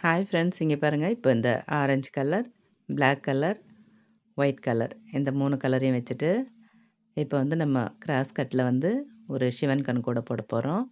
Hi friends இங்கே பாருங்கள் இப்போ இந்த orange colour black colour white colour இந்த மூணு கலரையும் வச்சுட்டு இப்போ வந்து நம்ம கிராஸ் கட்டில் வந்து ஒரு சிவன் கண் கூட போட போகிறோம்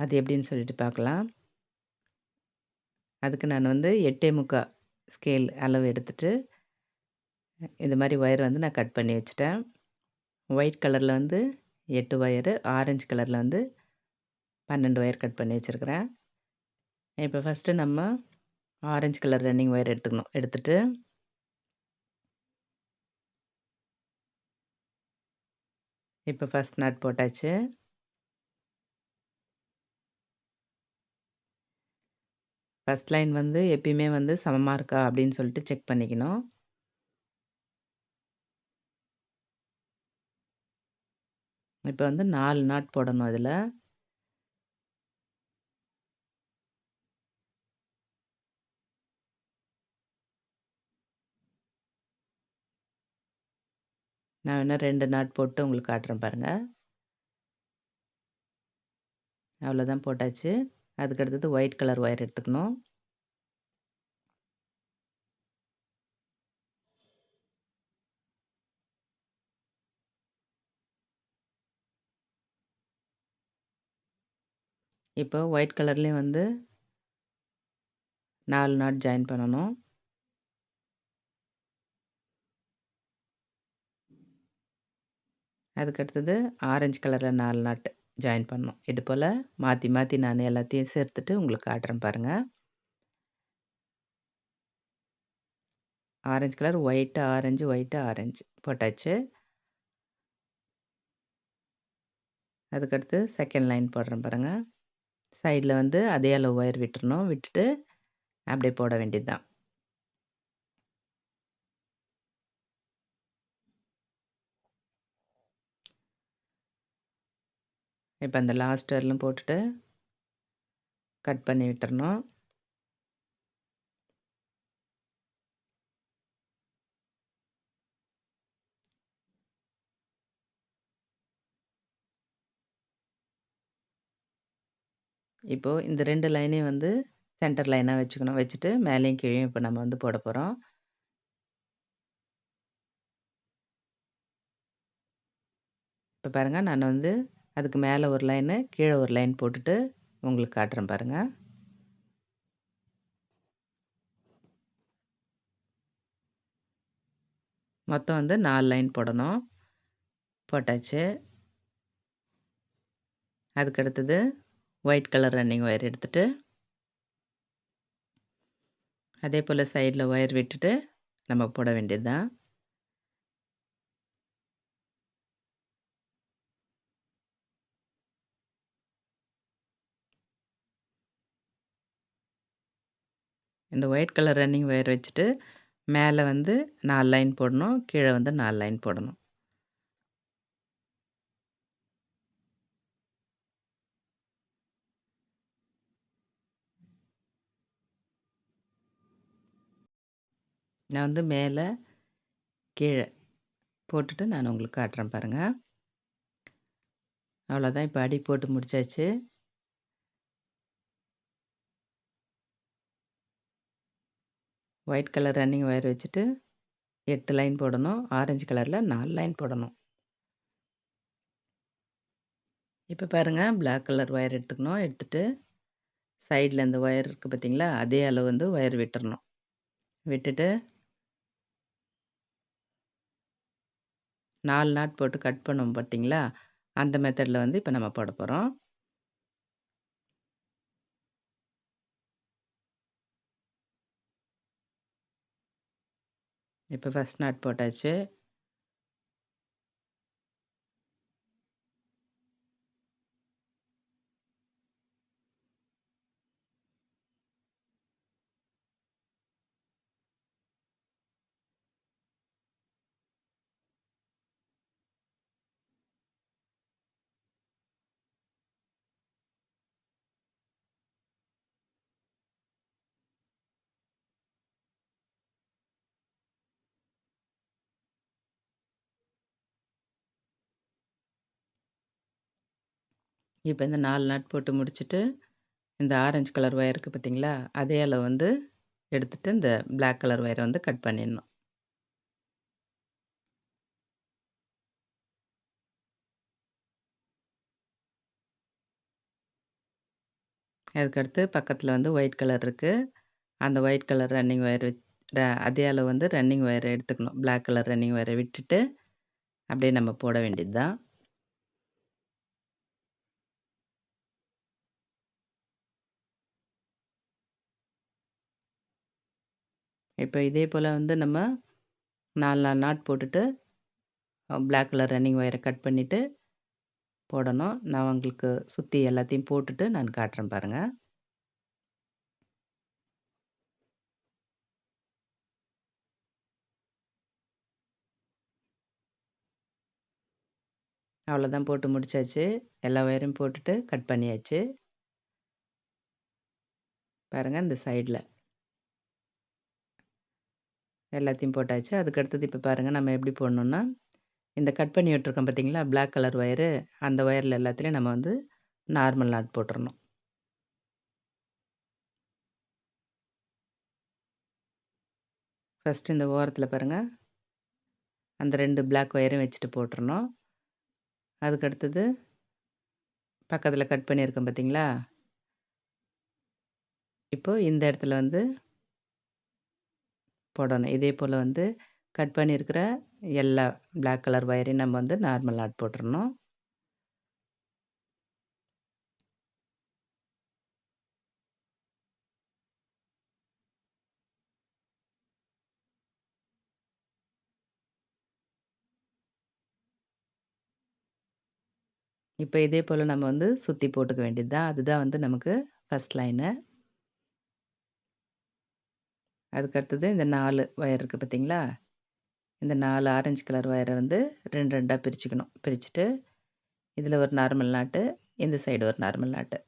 அது எப்படின்னு சொல்லிட்டு பார்க்கலாம். அதுக்கு நான் வந்து எட்டே முக்கா ஸ்கேல் அளவு எடுத்துட்டு இந்த மாதிரி ஒயர் வந்து நான் கட் பண்ணி வச்சுட்டேன். ஒயிட் கலரில் வந்து எட்டு ஒயரு ஆரஞ்சு கலரில் வந்து பன்னெண்டு ஒயர் கட் பண்ணி வச்சுருக்கிறேன். இப்போ ஃபஸ்ட்டு நம்ம ஆரஞ்சு கலர் ரன்னிங் ஒயர் எடுத்துக்கணும். எடுத்துட்டு இப்போ ஃபஸ்ட் நாட் போட்டாச்சு. ஃபஸ்ட் லைன் வந்து எப்பயுமே வந்து சமமாக இருக்கா அப்படின்னு சொல்லிட்டு செக் பண்ணிக்கணும். இப்போ வந்து நாலு நாட் போடணும் அதில் நான் வேணால் ரெண்டு நாட் போட்டு உங்களுக்கு காட்டுறேன் பாருங்கள் அவ்வளோதான் போட்டாச்சு. அதுக்கு அடுத்தது ஒயிட் கலர் ஒயர் எடுத்துக்கணும். இப்போ ஒயிட் கலர்லேயும் வந்து நாலு நாட் ஜாயின் பண்ணணும். அதுக்கடுத்தது ஆரஞ்சு கலரில் நாலு நாட்டு ஜாயின் பண்ணணும். இது போல் மாற்றி மாற்றி நான் எல்லாத்தையும் சேர்த்துட்டு உங்களுக்கு காட்டுறேன் பாருங்கள் orange colour white orange white orange போட்டாச்சு. அதுக்கடுத்து செகண்ட் லைன் போடுறேன் பாருங்கள் சைடில் வந்து அதே அளவு ஒயர் விட்டுறணும். விட்டுட்டு அப்படியே போட வேண்டியது தான் இப்போ அந்த லாஸ்ட் வரலும் போட்டுட்டு கட் பண்ணி விட்டுறணும். இப்போது இந்த ரெண்டு லைனையும் வந்து சென்டர் லைனாக வச்சுக்கணும். வச்சுட்டு மேலேயும் கீழேயும் இப்போ நம்ம வந்து போட போகிறோம் இப்போ பாருங்கள் நான் வந்து அதுக்கு மேலே ஒரு லைனு கீழே ஒரு லைன் போட்டுட்டு உங்களுக்கு காட்டுறேன் பாருங்கள் மொத்தம் வந்து நாலு லைன் போடணும். போட்டாச்சு. அதுக்கடுத்தது ஒயிட் கலர் ரன்னிங் ஒயர் எடுத்துட்டு அதே போல் சைடில் ஒயர் விட்டுட்டு நம்ம போட வேண்டியது தான் இந்த ஒயிட் கலர் ரன்னிங் ஒயர் வச்சுட்டு மேலே வந்து நாலு லைன் போடணும் கீழே வந்து நாலு லைன் போடணும். நான் வந்து மேலே கீழே போட்டுட்டு நான் உங்களுக்கு காட்டுறேன் பாருங்கள் அவ்வளோதான் இப்போ அடி போட்டு முடிச்சாச்சு. ஒயிட் கலர் ரன்னிங் ஒயர் வச்சுட்டு எட்டு லைன் போடணும். ஆரஞ்சு கலரில் நாலு லைன் போடணும். இப்போ பாருங்கள் பிளாக் கலர் ஒயர் எடுத்துக்கணும். எடுத்துகிட்டு சைடில் இந்த ஒயர் இருக்குது பார்த்தீங்களா அதே அளவு வந்து ஒயர் விட்டுறணும். விட்டுட்டு நாலு நாட் போட்டு கட் பண்ணுவோம் பார்த்தீங்களா அந்த மெத்தடில் வந்து இப்போ நம்ம போட போகிறோம் இப்போ ஃபஸ்ட் நாட் போட்டாச்சு. இப்போ இந்த நாலு நாட் போட்டு முடிச்சுட்டு இந்த ஆரஞ்சு கலர் ஒயர் இருக்குது பார்த்தீங்களா? அதே அளவு வந்து எடுத்துகிட்டு இந்த பிளாக் கலர் ஒயரை வந்து கட் பண்ணிடணும். அதுக்கடுத்து பக்கத்தில் வந்து ஒயிட் கலர் இருக்குது அந்த ஒயிட் கலர் ரன்னிங் ஒயர் ர அதே அளவு வந்து ரன்னிங் ஒயரை எடுத்துக்கணும். பிளாக் கலர் ரன்னிங் ஒயரை விட்டுட்டு, அப்படியே நம்ம போட வேண்டியது தான். இப்போ இதே போல் வந்து நம்ம 4, 4 நாட் போட்டுட்டு, பிளாக் கலர் ரன்னிங் ஒயரை கட் பண்ணிவிட்டு போடணும். நான் உங்களுக்கு சுற்றி எல்லாத்தையும் போட்டுட்டு நான் காட்டுறேன் பாருங்கள் அவ்வளோதான் போட்டு முடிச்சாச்சு. எல்லா ஒயரையும் போட்டுட்டு கட் பண்ணியாச்சு. பாருங்கள் இந்த சைடில் எல்லாத்தையும் போட்டாச்சு. அதுக்கு அடுத்தது பாருங்கள் நம்ம எப்படி போடணுன்னா இந்த கட் பண்ணி விட்டுருக்கோம் பார்த்தீங்களா? பிளாக் கலர் ஒயரு, அந்த ஒயரில் எல்லாத்துலேயும் நம்ம வந்து நார்மல் நாட் போட்டுறணும். ஃபஸ்ட்டு இந்த ஓரத்தில் பாருங்கள் அந்த ரெண்டு பிளாக் ஒயரையும் வச்சுட்டு போட்டுறணும். அதுக்கடுத்தது பக்கத்தில் கட் பண்ணியிருக்கோம் பார்த்தீங்களா? இப்போது இந்த இடத்துல வந்து போடணும். இதே போல் வந்து கட் பண்ணியிருக்கிற எல்லா பிளாக் கலர் ஒயரையும் நம்ம வந்து நார்மல் நாட் போட்டுறணும். இப்போ இதே போல் நம்ம வந்து சுற்றி போட்டுக்க வேண்டியது தான். அதுதான் வந்து நமக்கு ஃபஸ்ட் லைனு. அதுக்கு அடுத்தது இந்த நாலு ஒயர் இருக்குது பார்த்தீங்களா? இந்த நாலு ஆரஞ்சு கலர் ஒயரை வந்து 2, 2ஆ பிரிச்சுக்கணும். பிரிச்சுட்டு, இதில் ஒரு நார்மல் நாட்டு, இந்த சைடு ஒரு நார்மல் நாட்டு.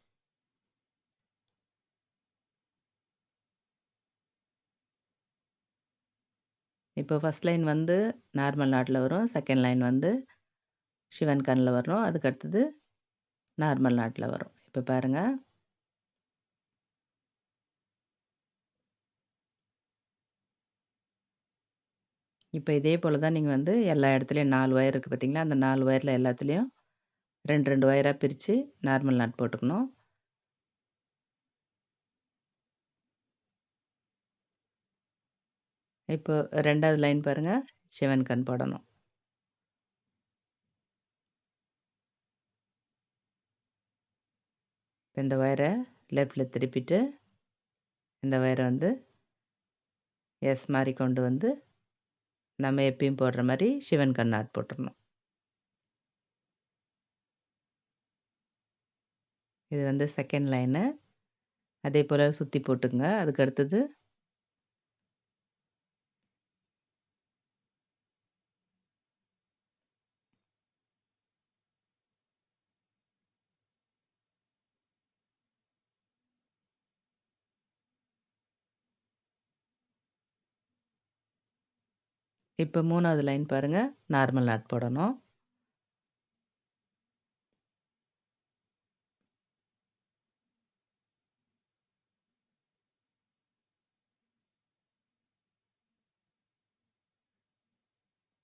இப்போ ஃபர்ஸ்ட் லைன் வந்து நார்மல் நாட்டில் வரும். செகண்ட் லைன் வந்து சிவன் கண்ணில் வரும். அதுக்கு அடுத்தது நார்மல் நாட்டில் வரும். இப்போ பாருங்கள் இப்ப இதே போல தான் நீங்க வந்து எல்லா இடத்துலயும் 4 ஒயர் இருக்கு பார்த்தீங்களா? அந்த 4 ஒயர்ல எல்லாத்துலயும் 2, 2 ஒயரா பிரிச்சு நார்மல் நாட் போட்டுக்கணும். இப்போ 2வது லைன் பாருங்க. சிவன் கண் போடணும். இந்த ஒயரை லெஃப்ட்ல திருப்பிட்டு, இந்த ஒயரை வந்து எஸ் மாரி கொண்டு வந்து, நம்ம எப்பயும் போடுற மாதிரி சிவன் கண்ணாட் போட்டுடணும் இது வந்து செகண்ட் லைனு. அதே போல் சுற்றி போட்டுங்க அதுக்கு அடுத்தது இப்போ மூணாவது லைன் பாருங்கள் நார்மல் நாட் போடணும்.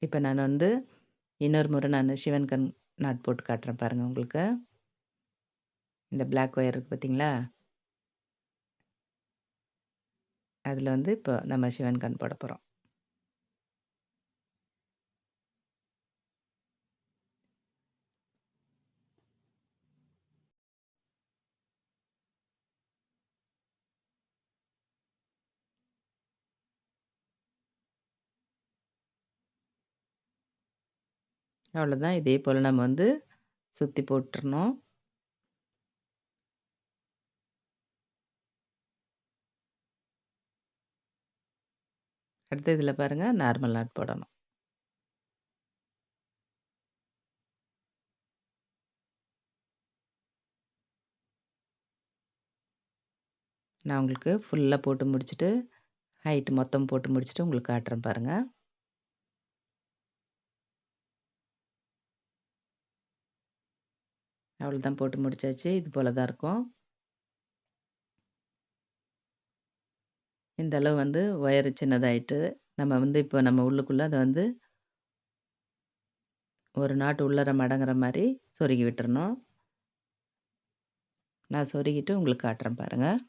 இப்போ நான் வந்து இன்னொரு முறை நான் சிவன் கண் நாட் போட்டு காட்டுறேன் பாருங்கள் உங்களுக்கு. இந்த பிளாக் ஒயர் இருக்குது பார்த்தீங்களா? அதில் வந்து இப்போ நம்ம சிவன் கண் போட போகிறோம் அவ்வளோதான். இதே போல் நம்ம வந்து சுற்றி போட்டுறணும். அடுத்து இதில் பாருங்கள் நார்மல் நாட் போடணும். நான் உங்களுக்கு ஃபுல்லாக போட்டு முடிச்சுட்டு, ஹைட்டு மொத்தம் போட்டு முடிச்சுட்டு உங்களுக்கு காட்டுறேன் பாருங்கள் அவ்வளோதான் போட்டு முடித்தாச்சு இது போல் தான் இருக்கும். இந்த அளவு வந்து ஒயரு சின்னதாகிட்டு நம்ம வந்து இப்போ நம்ம உள்ளுக்குள்ளே அதை வந்து ஒரு நாட்டு உள்ளர மடங்குற மாதிரி சொருகி விட்டுறணும். நான் சொருகிட்டு உங்களுக்கு காட்டுறேன் பாருங்கள்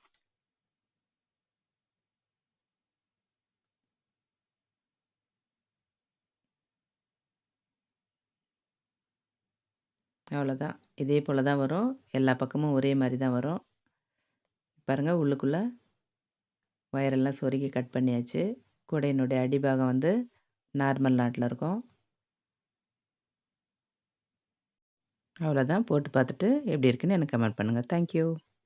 அவ்வளோதான். இதே போல் தான் வரும். எல்லா பக்கமும் ஒரே மாதிரி தான் வரும். பாருங்கள் உள்ளுக்குள்ளே ஒயரெல்லாம் சொருகி கட் பண்ணியாச்சு. கூடையினுடைய அடிபாகம் வந்து நார்மல் நாட்டில் இருக்கும். அவ்வளோதான். போட்டு பார்த்துட்டு எப்படி இருக்குன்னு எனக்கு கமெண்ட் பண்ணுங்கள் தேங்க் யூ.